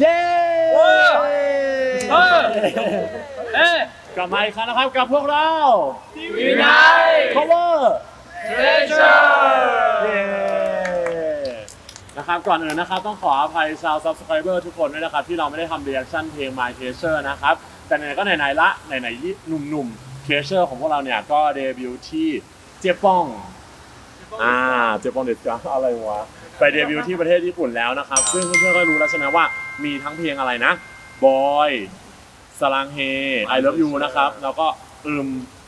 เย้เออเออเอ๊ะกลับมาอีกครั้งนะครับกับพวกเราวีไนท์ cover เทเชอร์เย้นะครับก่อนอื่นนะครับต้องขออภัยชาว subscriber ทุกคนด้วยนะครับ ที่เราไม่ได้ทำ reaction เพลง My Treasure นะครับ แต่ไหนๆก็ไหนๆละไหนๆหนุ่มๆ Treasure ของพวกเราเนี่ยก็เดบิวต์ที่เจปอง อ่าเจปองเด็ดจ้าอะไรวะ ไปเดบิวต์ที่ประเทศญี่ปุ่นแล้วนะครับ ซึ่งเพื่อนๆก็รู้แล้วใช่ไหมว่ามีทั้งเพลงอะไรนะบอยสลังเฮ I love you นะครับ แล้วก็อืม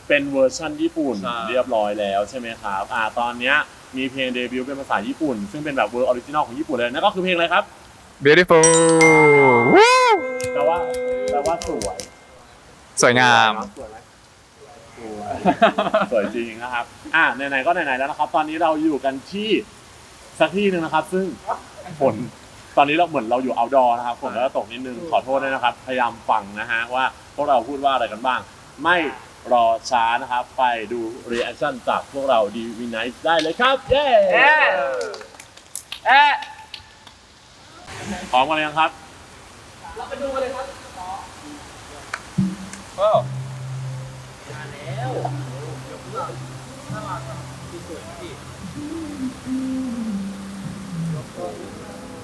เป็นเวอร์ชันญี่ปุ่นใช่ เรียบร้อยแล้วใช่ไหมครับอ่าตอนเนี้ยมีเพลงเดบิวต์เป็นภาษาญี่ปุ่น ซึ่งเป็นแบบเวอร์ออริจินอลของญี่ปุ่นเลยนั่นก็คือเพลงอะไรครับ beautiful วู้แปลว่าแปลว่าสวย สวยงาม สวยไหมสวยสวยจริงนะครับ อะไหนๆก็ไหนๆแล้วนะครับ ตอนนี้เราอยู่กันที่ สักที่หนึ่งนะครับ ซึ่งฝนตอนนี้เราเหมือนเราอยู่ outdoor นะครับฝนก็ตกนิดนึงขอโทษด้วยนะครับ พยายามฟังนะฮะว่าพวกเราพูดว่าอะไรกันบ้าง ไม่รอช้านะครับ ไปดู reaction จากพวกเราดีวีไนท์ได้เลยครับ เย้เอ๊ะเอ๊ะพร้อมกันเลยงครับว้าว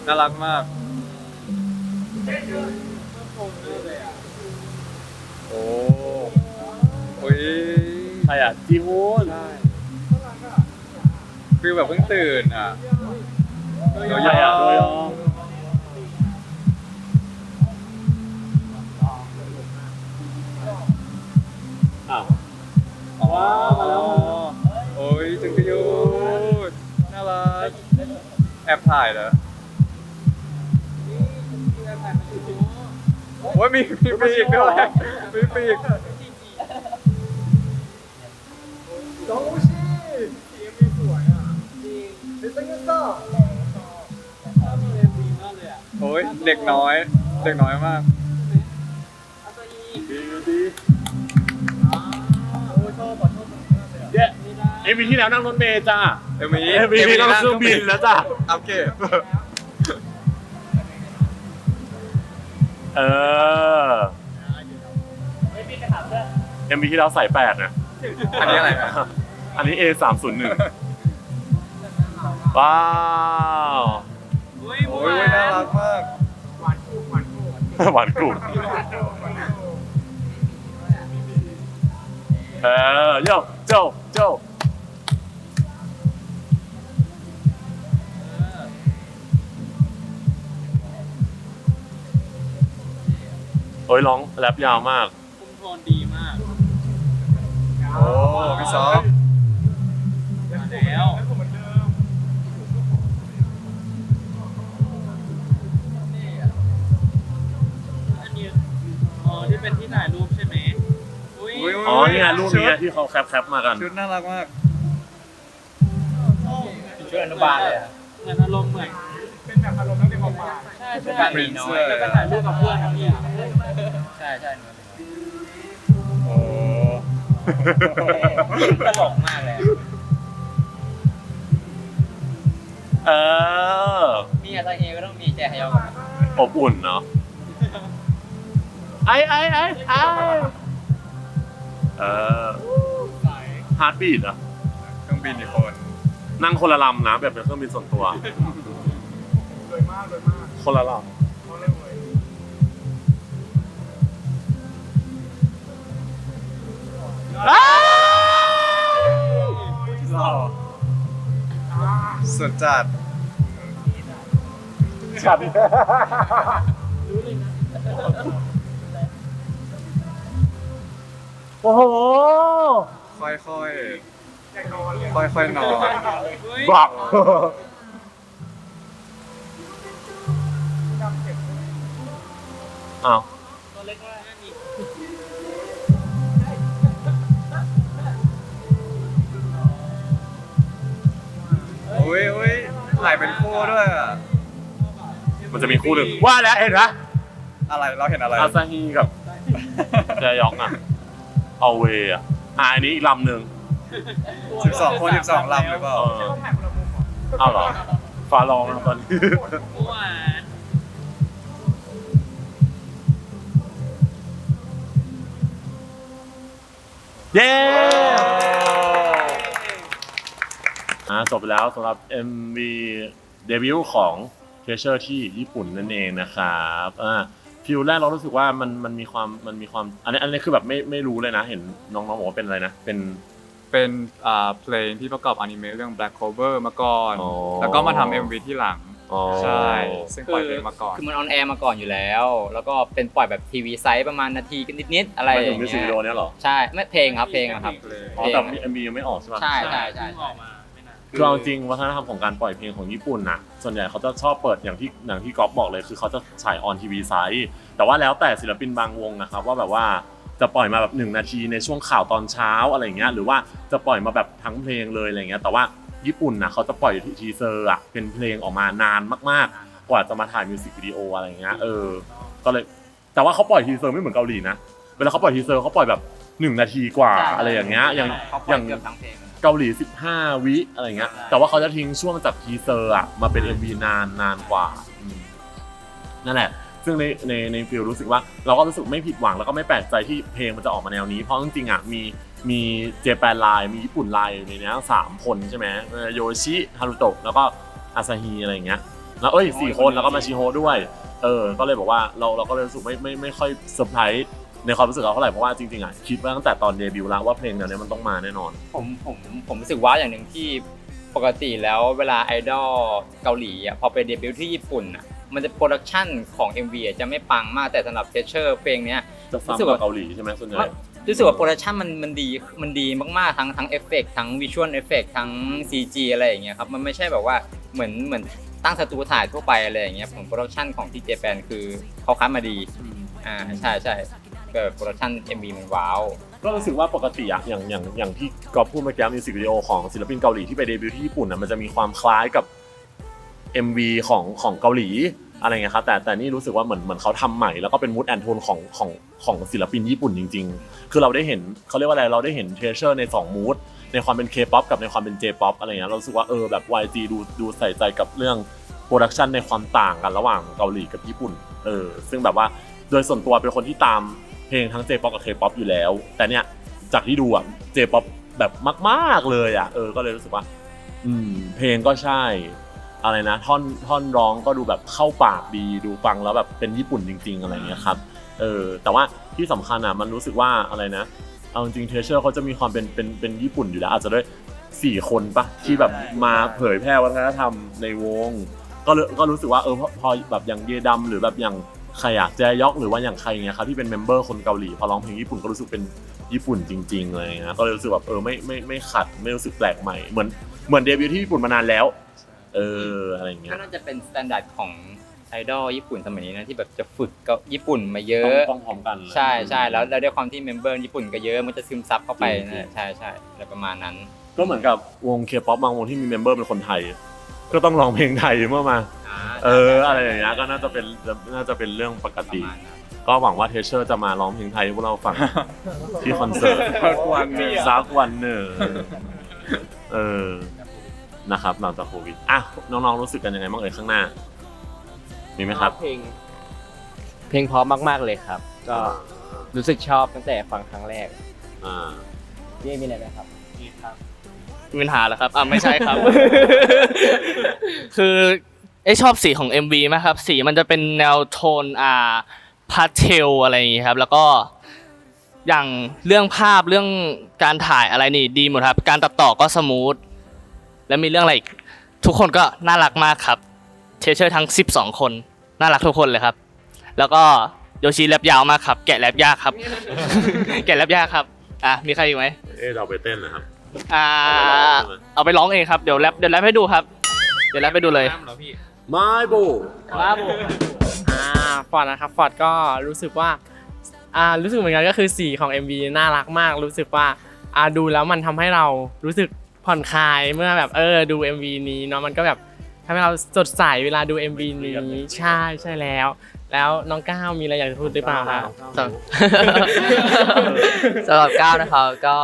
น่ารักมาก โอ้โอ้ยใครอะจีฮูนฟิลแบบเพิ่งตื่นอะใครอะโดยองอ้าวอ๋อมาแล้วโอ้ยจังกยูดน่ารักแอบถ่ายเหรอ โอ้ยมีมีปีกด้วยมีปีกโอ้ยเด็กน้อย เด็กน้อยมากดีดีเย้เอ็มวีที่แล้วนั่งรถเมล์จ้าเอ็มวีเอ็มวีนั่งเครื่องบินแล้วจ้าอัป เกรดเออเอ็มวีที่แล้วใส่แปดนะอันนี้อะไรนะอันนี้ A สามศูนย์หนึ่งว้าวโอ้ยน่ารักมากหวานกลุ่มเออโยโจโจ โอ้ยร้องแรปยาวมาก คุมโทนดีมากโอ้พี่ซอฟมาแล้วอันนี้อ๋อที่เป็นที่ถ่ายรูปใช่ไหมอุ้ยอ๋อนี่ไงรูปนี้ที่เขาแคปๆมากัน ชุดน่ารักมากช่วยอนุบาลเลยอะ เหมือนอารมณ์เหมือนเป็นแบบอารมณ์ตั้งแต่ประมาณใช่เป็นใช่การหนีน้อย แล้วก็ถ่ายรูปกับเพื่อนครับพี่ใช่ใช่หนูโอ้ ตลกมากเลยเออ มีอาซาเฮก็ต้องมีแจฮยอกับอบอุ่นเนาะ ไอไอไอไอเออฮาร์ดบีดอะเครื่องบินอีกคนนั่งคนละลำนะแบบเป็นเครื่องบินส่วนตัวเลยมากเลยมากคนละลำ สุดจัดฉันโอ้โห ค่อยๆ ค่อยๆนอนบักอ้าว ถ่ายเป็นคู่ด้วยมันจะมีคู่หนึ่งว่าแล้วเห็นปะอะไรเราเห็นอะไรอาซาฮีกับเจยองอะเอาเวอะอะอันนี้อีกลำหนึ่ง สิบสองคนสิบสองลำหรือเปล่าเออาหรอฟาลองตอนนี้นเย้ อ่าจบไปแล้วสำหรับ MV เดบิวต์ของ Treasure ที่ญี่ปุ่นนั่นเองนะครับอ่าฟิลแรกเรารู้สึกว่ามันมันมีความมันมีความอันนี้อันนี้คือแบบไม่ไม่รู้เลยนะ เห็นน้องๆบอกว่าเป็นอะไรนะเป็น เป็นอ่าเพลงที่ประกอบอนิเมะเรื่อง Black Clover มาก่อน อ๋อ แล้วก็มาทำ MV ที่หลัง อ๋อ ใช่ ซึ่งปล่อยเพลงมาก่อน คือมันออนแอร์มาก่อนอยู่แล้ว แล้วก็เป็นปล่อยแบบทีวีไซส์ประมาณนาทีกันนิดๆอะไรมันอถึย่างงมิวสิกเงี้วิดีโอยใเนี่ยเหรอช่ไม่เพลงครับเพลงอะครับ อ๋อ แต่ MV ยังไม่ออกใช่ปะ ใช่ใช่ใช่ เพิ่งออกมาไม่นาน คือเอาจริงวัฒนธรรมของการปล่อยเพลงของญี่ปุ่นน่ะ ส่วนใหญ่เขาจะชอบเปิดอย่างที่อย่างที่ก๊อฟบอกเลย คือเขาจะฉายออนทีวีไซส์แต่ว่าแล้วแต่ศิลปินบางวงนะครับว่าแบบว่าจะปล่อยมาแบบหนึ่งนาทีในช่วงข่าวตอนเช้าอะไรเงี้ยหรือว่าจะปล่อยมาแบบทั้งเพลงเลยอะไรเงี้ยแต่ว่าญี่ปุ่นนะเขาจะปล่อยทีเซอร์อะเป็นเพลงออกมานานมากๆ กว่าจะมาถ่ายมิวสิกวิดีโออะไรเงี้ยเออก็เลยแต่ว่าเขาปล่อยทีเซอร์ไม่เหมือนเกาหลีนะเวลาเขาปล่อยทีเซอร์เขาปล่อยแบบหนึ่งนาทีกว่าอะไรอย่างเงี้ยอย่างเขาปอล่อยย่างเกือบทั้งเพลง เกาหลี 15 วิอะไรเงี้ยใช่แต่ว่าเขาจะทิ้งช่วงจากทีเซอร์อะมาเป็น MV นานนานกว่าอืมนั่นแหละ ซึ่งในในในฟิลรู้สึกว่าเราก็รู้สึกไม่ผิดหวังแล้วก็ไม่แปลกใจที่เพลงมันจะออกมาแนวนี้ เพราะจริงๆอะมีมีเจแปนไลน์มีญี่ปุ่นไลน์ในเนี้ยสามคนใช่ไหมเออโยชิฮารุโตะแล้วก็อาซาฮิอะไรอย่างเงี้ยแล้วเอ้ยสี่คนแล้วก็มาชิโฮด้วย เออ ก็เลยบอกว่าเราเราก็เลยรู้สึกไม่ไม่ไม่ค่อยเซอร์ไพรส์ ในความรู้สึกเราเท่าไหร่เพราะว่าจริงๆอะคิดว่าตั้งแต่ตอนเดบิวต์แล้วว่าเพลงแนวเนี้ยมันต้องมาแน่นอน ผมผมผมรู้สึกว้าวอย่างหนึ่งที่ปกติแล้วเวลาไอดอลเกาหลีอะพอไปเดบิวต์ที่ญี่ปุ่นอะมันจะโปรดักชันของ MV อะจะไม่ปังมากแต่สำหรับเทเชอร์เพลงเนี้ย จะรู้ซ้ำสึกกับว่าเกาหลีใช่ไหมส่วนใหญ่ รู้สึกว่าโปรดักชันมันมันดีมันดีมากๆทั้งทั้งเอฟเฟกทั้งวิชวลเอฟเฟกทั้ง CG อะไรอย่างเงี้ยครับมันไม่ใช่แบบว่าเหมือนเหมือนตั้งสตูถ่ายทั่วไปอะไรอย่างเงี้ยผมโปรดักชันของที่เจแปนคือเขาคัดมาดี อ่าใช่ใช่ แบบโปรดักชัน MV มันว้าว ก็รู้สึกว่าปกติอะอย่างอย่างอย่างที่กอฟพูดเมื่อกี้มิวสิกวิดีโอของศิลปินเกาหลีที่ไปเดบิวต์ที่ญี่ปุ่นอะมันจะมีความคล้ายกับ MV ของของเกาหลีอะไรเงี้ยครับแต่แต่นี่รู้สึกว่าเหมือนเหมือนเขาทำใหม่แล้วก็เป็นมูดแอนโทนของของของศิลปินญี่ปุ่นจริง ๆ คือเราได้เห็นเขาเรียกว่าอะไรเราได้เห็นเทรเชอร์ใน2มูดในความเป็น K-POP กับในความเป็น J-POP อะไรเงี้ยเรารู้สึกว่าเออแบบ YG ดูดูใส่ใจกับเรื่องโปรดักชันในความต่างกันระหว่างเกาหลีกับญี่ปุ่นเออซึ่งแบบว่าโดยส่วนตัวเป็นคนที่ตาม เพลงทั้ง J-POP กับ K-POP อยู่แล้ว แต่เนี่ยจากที่ดูอะ J-POP แบบมากๆเลยอะเออก็เลยรู้สึกว่า อืม เพลงก็ใช่ อะไรนะ ท่อนท่อนร้องก็ดูแบบเข้าปากดีดูฟังแล้วแบบเป็นญี่ปุ่นจริง ๆ อะไรเงี้ยครับเออแต่ว่าที่สำคัญอะมันรู้สึกว่าอะไรนะเอาจริงเทเชอร์เขาจะมีความเป็นเป็นเป็นญี่ปุ่นอยู่แล้ว อาจจะด้วยสี่คนปะที่แบบมาเผยแพร่วัฒนธรรมในวง ก็เลยก็รู้สึกว่าเออพอพอแบบอย่างเยดำหรือแบบอย่าง ใครอะแจยอกหรือว่าอย่างใครเงี้ยครับที่เป็นเมมเบอร์คนเกาหลีพอร้องเพลงญี่ปุ่นก็รู้สึกเป็นญี่ปุ่นจริงๆเลยนะก็เลยรู้สึกแบบเออไม่ไม่ไม่ขัดไม่รู้สึกแปลกใหม่เหมือนเหมือนเดบิวต์ที่ญี่ปุ่นมานานแล้ว เอออะไรอย่างเงี้ยก็น่าจะเป็นสแตนดาร์ดของไอดอลญี่ปุ่นสมัยนี้นะที่แบบจะฝึกกับญี่ปุ่นมาเยต้อะองต้องพร้อมกันเลย ใช่ใช่แล้วแล้วด้วยความที่เมมเบอร์ญี่ปุ่นก็เยอะมันจะซึมซับเข้าไปจริงๆนั่นแหละใช่ใช่อะไรประมาณนั้น ก็เหมือนกับวงเคป๊อปบางวงที่มีเมมเบอร์เป็นคนไทย ก็ต้องร้องเพลงไทยเมื่อมา เอออะไรอย่างเงี้ยก็น่าจะเป็นน่าจะเป็นเรื่องปกติประมาณนั้นก็หวังว่าเทเชอร์จะมาร้องเพลงไทยให้พวกเราฟัง ที่คอนเสิร์ตสักวันหนึ่งสักวันหนึ่งเออนะครับหลังจากโควิดอะน้องๆรู้สึกกันยังไงบ้างเอ่ยข้างหน้ามีไหมครับ เพลง เพลงเพราะมาก ๆเลยครับ ก็รู้สึกชอบตั้งแต่ฟังครั้งแรกอ่าพี่เอมีอะไรไหมครับนี่ครับมีปัญหาเหรอครับอ่าไม่ใช่ครับ คือ ไอยชอบสีของ MV มากครับ สีมันจะเป็นแนวโทนอ่าพาสเทลอะไรอย่างงี้ครับ แล้วก็อย่างเรื่องภาพเรื่องการถ่ายอะไรนี่ดีหมดครับ การตัดต่อก็สมูท แล้วมีเรื่องอะไรอีก ทุกคนก็น่ารักมากครับ เทเชอร์ทั้ง 12 คน น่ารักทุกคนเลยครับ แล้วก็โยชิแรปยาวมากครับ แกะแรปยากครับ แกะแรปยากครับ อะ มีใครอีกไหม เอ๊ะเราไปเต้นนะครับอ่าเอาไปร้องใช่ไหมเอาไปร้องเองครับ เดี๋ยวแรปเดี๋ยวแรปให้ดูครับ เดี๋ยวแรปให้ดูเลย น้ำเหรอพี่ ไม่บูครับผมอ่าฟอร์ดนะครับฟอร์ดก็รู้สึกว่าอ่ารู้สึกเหมือนกันก็คือสีของ MV น่ารักมาก รู้สึกว่าอ่าดูแล้วมันทำให้เรารู้สึกผ่อนคลายเมื่อแบบเออดู MV นี้เนาะมันก็แบบทำให้เราสดใสเวลาดู MV นี้ใช่ใช่แล้ว แล้วน้องก้าวมีอะไรอยากจะพูดหรือเปล่าครับสำหรับก้าวนะครับก็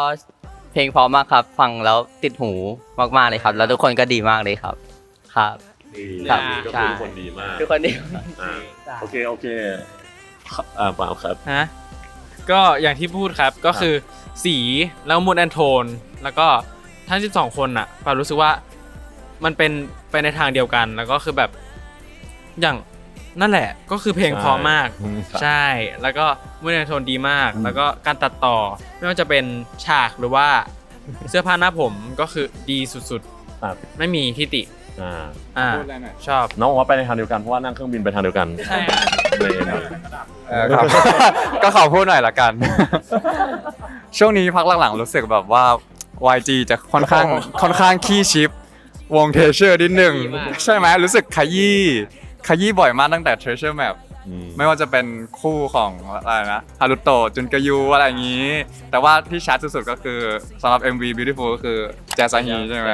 เพลงเพราะมากครับ ฟังแล้วติดหูมากๆเลยครับ แล้วทุกคนก็ดีมากเลยครับครับ ดีครับดีก็ใช่คือคนดีมากทุกคนดีอ่าโอเค โอเคอ่าเปล่าครับ ฮะก็อย่างที่พูดครับก็คือสีแล้วมูดแอนโทน แล้วก็ทั้ง 12 คนอะปารู้สึกว่ามันเป็นไปในทางเดียวกันแล้วก็คือแบบอย่างนั่นแหละ ก็คือเพลงเพอมาก อืมใช่ แล้วก็มูดแอนโทนดีมากแล้วก็การตัดต่อ ไม่ว่าจะเป็นฉากหรือว่า เสื้อผ้าหน้าผมก็คือดีสุดครับๆไม่มีที่ติ อ่าอ่าชอบน้องบอกว่าไปในทางเดียวกันเพราะว่านั่งเครื่องบินไปทางเดียวกันใช่เลยครับเออครับ ก็ขอพูดหน่อยละกัน ช่วงนี้พักหลังๆรู้สึกแบบว่า YG จะค่อนข้างค่อนข้างขี้ชิป วงเทเชอร์นิดหนึ่งใช่ไหมรู้สึกขยี้ขยี้บ่อยมากตั้งแต่ Treasure Map อืม ไม่ว่าจะเป็นคู่ของอะไรนะฮารุโตะจุนกายูอะไรอย่างนี้ แต่ว่าที่ชัดสุดๆก็คือสำหรับ MV Beautiful ก็คือแจซาฮีใช่ไหม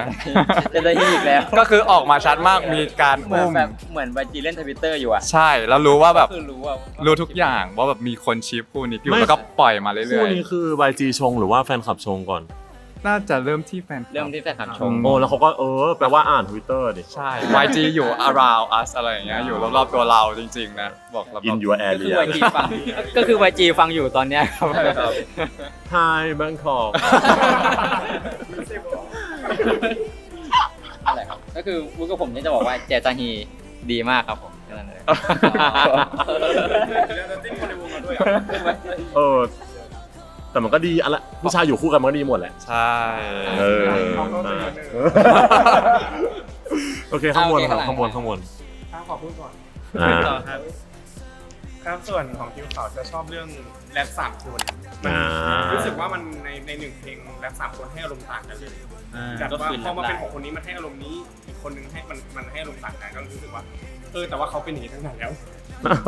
เจะได้ที่อีกแล้วก็คือออกมาชัดมากมีการเหมือนอุ้มแบบเหมือนวจีเล่นทวิตเตอร์อยู่อะใช่แล้วรู้ว่าแบบคือรู้ว่ารู้ทุกอย่างว่าแบบมีคนชิปคู่นี้อยู่ไม่แล้วก็ปล่อยมาเรื่คู่อยนี้คือ YG ชงหรือว่าแฟนคลับชงก่อนๆ น่าจะเริ่มที่แฟนคลับ เริ่มที่แฟนคลับชมอืมโอ้แล้วเขาก็เออแปลว่าอ่านทวิตเตอร์ดิ ใช่ YG อยู่ around us อะไรอย่างเงี้ยอยู่รอบๆตัวเราจริง ๆ นะ บอกรอบๆ In your ก็คือ area YG ฟังก็คือ YG ฟังอยู่ตอนเนี้ยครับ Hi Bangkok อะไรครับก็คือวุ้กับผมเนี่ยจะบอกว่าแจซาฮีดีมากครับผมแค่นั้นเลย เออ แต่มันก็ดีอะไรผู้ชายอยู่คู่กันมันก็ดีหมดแหละ ใช่ เออโอเคข้างบนครับข้างบนข้างบนครับขอพูดก่อนอ่า ต่อครับ ครับส่วนของทีมข่าวจะชอบเรื่องแรปสามคนมันอ่ารู้สึกว่ามันในในหนึ่งเพลงแรปสามคนให้อารมณ์ต่างกันเลยแบบว่าพอมาเป็นของคนนี้มันให้อารมณ์นี้อีกคนนึงให้มันมันให้อารมณ์ต่างกันก็รู้สึกว่าเออแต่ว่าเขาเป็นอย่างนี้ตั้งนานแล้ว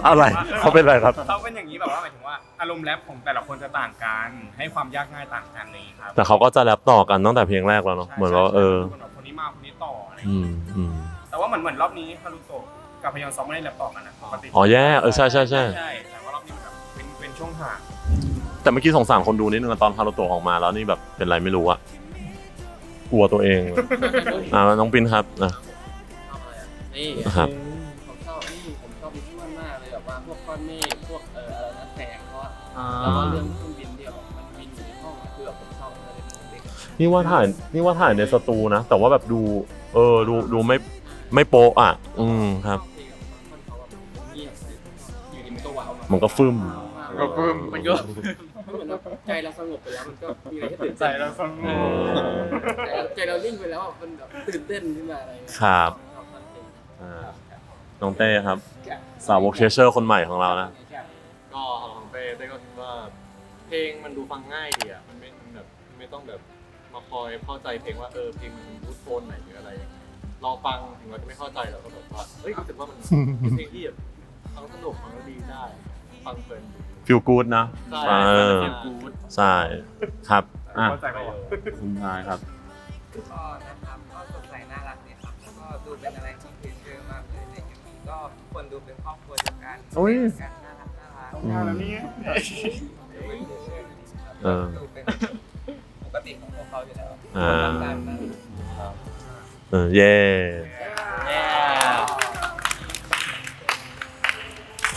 อะไรเขาเป็นอะไรครับ เขาเป็นอย่างนี้แบบว่าหมายถึงว่าอารมณ์แรปของแต่ละคนจะต่างกัน ให้ความยากง่ายต่างกันเลยครับแต่เขาก็จะแรปต่อกันตั้งแต่เพลงแรกแล้วเนาะใช่เหมือนว่าเออใช่คนนี้มาคนนี้ต่ออะไรอย่างอืเงี้ยมอืมแต่ว่าเหมือนเหมือนรอบนี้ฮารุโตะกับพยอนซองไม่ได้แรปต่อกันนะปกติอ๋อแย่เออใช่ใช่ใช่ใช่แต่ว่ารอบนี้มันแบบเป็นเป็นช่วงห่างแต่เมื่อกี้สงสารคนดูนิดนึงอะตอนฮารุโตะออกมาแล้วนี่แบบเป็นไรไม่รู้อะกลัวตัวเองอ่าน้องปินครับนะนี่ครับผมช เมฆพวกเอ่ออะไรนะแสงเพราะว่าแล้วก็เรื่องเครื่องบินเดียวมันบินอยู่ในห้องคือแบบผมชอบเลยเป็นเด็กนี่ว่าถ่ายนี่ว่าถ่ายในสตูนะ แต่ว่าแบบดู เออดูดูไม่ไม่โปะอะ อืมครับมันเขาแบบเงียบอยู่ดีมันก็ว้าวมามันก็ฟึ่ม ก็ปึ้มมันก็เหมือนแบบใจเราสงบไปแล้วมันก็มีอะไรให้ตื่นใจเต้นเราฟังเออใจเรานิ่งไปแล้วอะมันแบบตื่นเต้นขึ้นมาอะไรอย่างเงี้ย ครับ ชอบฟังเพลง อ่า น้องเต้ครับ สาวกเชเชอร์คนใหม่ของเรานะ ก็ของเต้เต้ก็คิดว่าเพลงมันดูฟังง่ายดีอะมันไม่มันแบบไม่ต้องแบบมาคอยเข้าใจเพลงว่าเออเพลงมันบูทโทนไหนหรืออะไรยังไงลองฟังถึงเราจะไม่เข้าใจเราก็แบบว่าเฮ้ยรู้สึกว่ามันเป็นเพลงที่แบบฟังสนุกฟังแล้วดีได้ ฟังเพลินดีฟิลกูดนะใช่เออเป็นกู๊ดใช่ครับอะเข้าใจไหมวะคุณนายครับ ก็นะครับก็สดใสน่ารักดีครับแล้วก็ดูเป็นอะไรที่ คนดูเป็นครอบครัวเดียวกันโอ้ยเล่นกันน่ารักน่ารักอืมแล้วนี่ดูเป็นเพเชอร์ดีครับเออ ดูเป็นปกติของพวกเขาอยู่แล้วอ่า รักกันนะเออเย่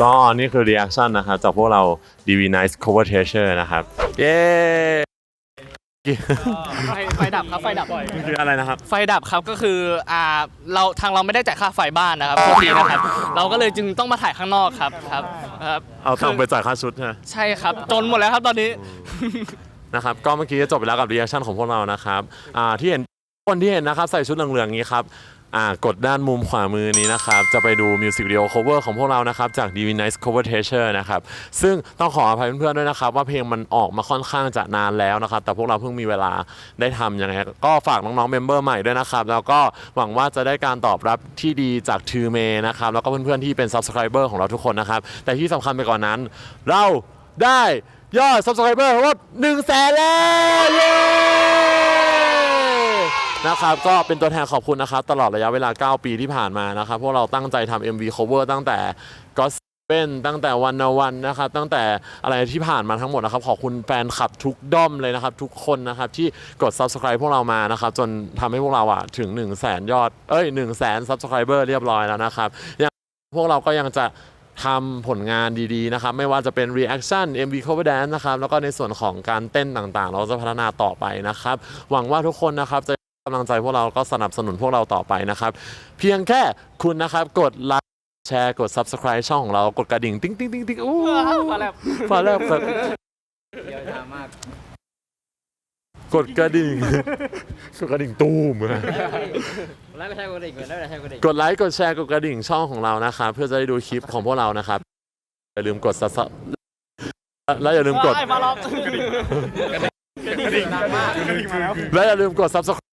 ก็นี่คือ reaction นะครับจากพวกเรา DV Nice Cover Treasure นะครับ เย้ ไฟไฟดับครับไฟดับนี่คืออะไรนะครับ ไฟดับครับก็คืออ่าเราทางเราไม่ได้จ่ายค่าไฟบ้านนะครับโทษทีนะครับ เราก็เลยจึงต้องมาถ่ายข้างนอกครับครับครับ เอาตังค์ไปจ่ายค่าชุดใช่ไหมใช่ครับ จนหมดแล้วครับตอนนี้ นะครับก็เมื่อกี้จะจบไปแล้วกับ reaction ของพวกเรานะครับอ่าที่เห็นคนที่เห็นนะครับใส่ชุดเหลืองๆนี้ครับ อ่ากดด้านมุมขวามือนี้นะครับ จะไปดูมิวสิกวิดีโอ cover ของพวกเรานะครับ จาก d v Nice Cover Treasure นะครับ ซึ่งต้องขออภัยเพื่อนๆด้วยนะครับ ว่าเพลงมันออกมาค่อนข้างจะนานแล้วนะครับ แต่พวกเราเพิ่งมีเวลาได้ทำยังไงก็ฝากน้องๆเมมเบอร์ใหม่ด้วยนะครับ แล้วก็หวังว่าจะได้การตอบรับที่ดีจากทูเมนะครับ แล้วก็เพื่อนๆที่เป็น subscriber ของเราทุกคนนะครับ แต่ที่สำคัญไปกว่านนั้น เราได้ยอด subscriber ทั้งหมด1แสนแล้ว นะครับก็เป็นตัวแทนขอบคุณนะครับตลอดระยะเวลา 9 ปีที่ผ่านมานะครับพวกเราตั้งใจทำ MV cover ตั้งแต่ก็เป็นตั้งแต่วันนวันนะครับตั้งแต่อะไรที่ผ่านมาทั้งหมดนะครับขอบคุณแฟนคลับทุกด้อมเลยนะครับทุกคนนะครับที่กด subscribe พวกเรามานะครับจนทำให้พวกเราอะถึง 1 0 0 0 0แสนยอดเอ้ย 1 0 0 0 0แสน subscriber เรียบร้อยแล้วนะครับยังพวกเราก็ยังจะทำผลงานดีๆนะครับไม่ว่าจะเป็น reaction MV cover dance นะครับแล้วก็ในส่วนของการเต้นต่างๆ เราจะพัฒนาต่อไปนะครับหวังว่าทุกคนนะครับจะ กำลังใจพวกเราก็สนับสนุนพวกเราต่อไปนะครับ เพียงแค่คุณนะครับกดไลค์แชร์กด subscribe ช่องของเรากดกระดิ่ง ติ๊งติ๊งติ๊งติ๊งอู้ฟ้าแลบฟ้าแลบครับเดียวดามากกดกระดิ่งกดกระดิ่งตูมแล้วไม่ใช่กระดิ่งแล้วไม่ใช่กระดิ่งกดไลค์กดแชร์กดกระดิ่งช่องของเรานะครับเพื่อจะได้ดูคลิปของพวกเรานะครับอย่าลืมกดซับแล้วอย่าลืมกดมารอบและอย่าลืมกด subscribe ครับ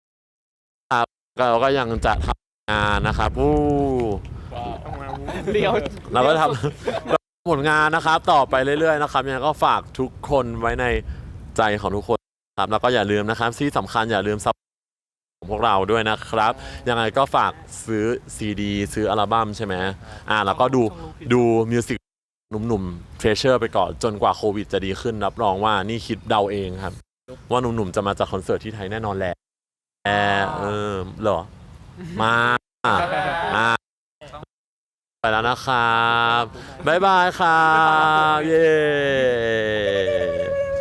เราก็ยังจะทำงานนะครับอู้เดียวเราก็ทำผลงานนะครับ ต่อไปเรื่อยๆนะครับยังไงก็ฝากทุกคนไว้ในใจของทุกคนครับแล้วก็อย่าลืมนะครับที่สำคัญอย่าลืมซับของพวกเราด้วยนะครับ ยังไงก็ฝากซื้อซีดี ซื้ออัลบั้มใช่ไหมอ่าแล้วก็ดูดูมิวสิกหนุ่มๆเทรเชอร์ไปก่อนจนกว่าโควิดจะดีขึ้นรับรองว่านี่คิดเดาเองครับ ว่าหนุ่มๆจะมาจากคอนเสิร์ตที่ไทยแน่นอนแหละ แอร์เออเหรอ มาอ่าไปแล้วนะครับ บ๊ายบายครับ เย้